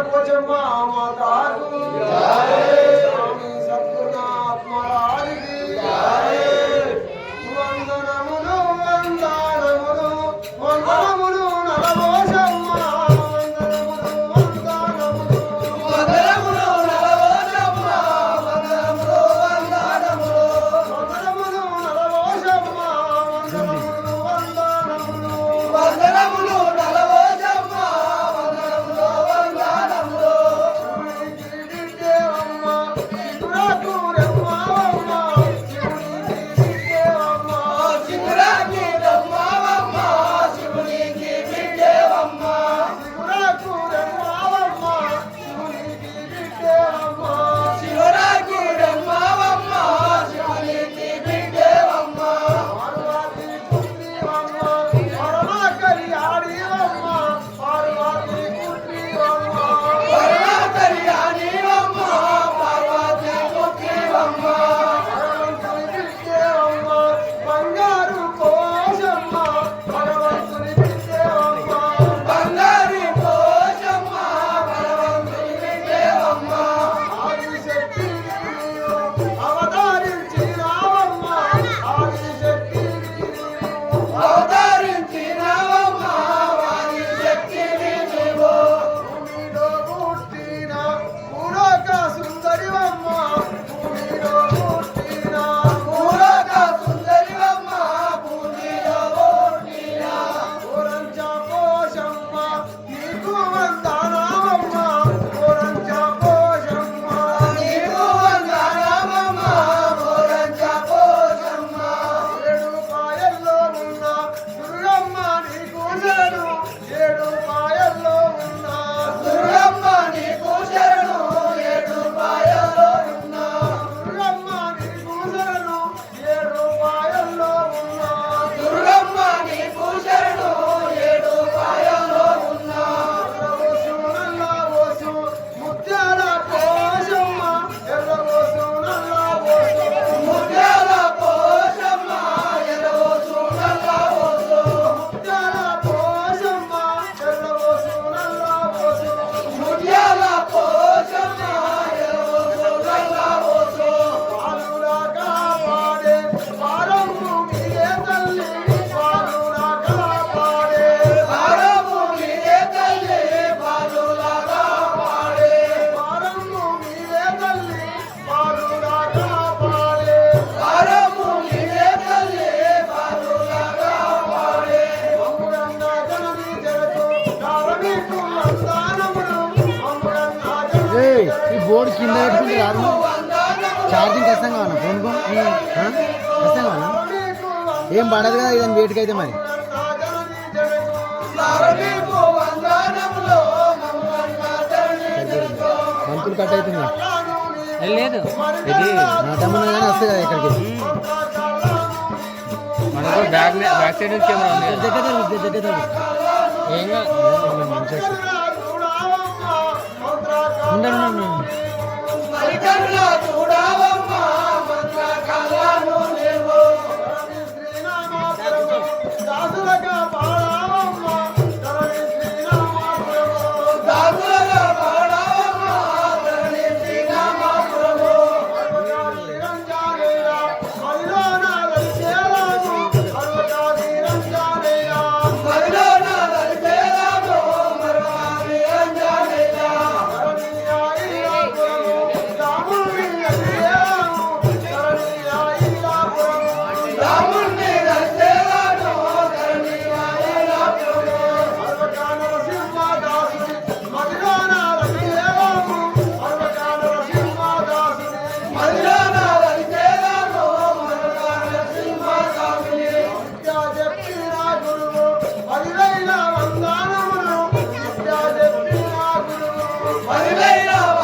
చెప్పు చెమ్మ మాతాకు బోర్డు కింద పెట్టుకుంటే రాదు. ఛార్జింగ్ కష్టం కావాలా? ఫోన్ కష్టం కావాలా? ఏం పడదు కదా ఇదని వేటికైతే మరి. మంతులు కట్ అవుతుంది లేదు. ఇది నా తమ్ముడు కానీ వస్తే కదా ఇక్కడికి. మనకు బ్యాక్ బ్యాక్ సైడ్ కెమెరా ఉంది దగ్గర దగ్గర ఏం కాదు. మంచిగా না না না Hallelujah.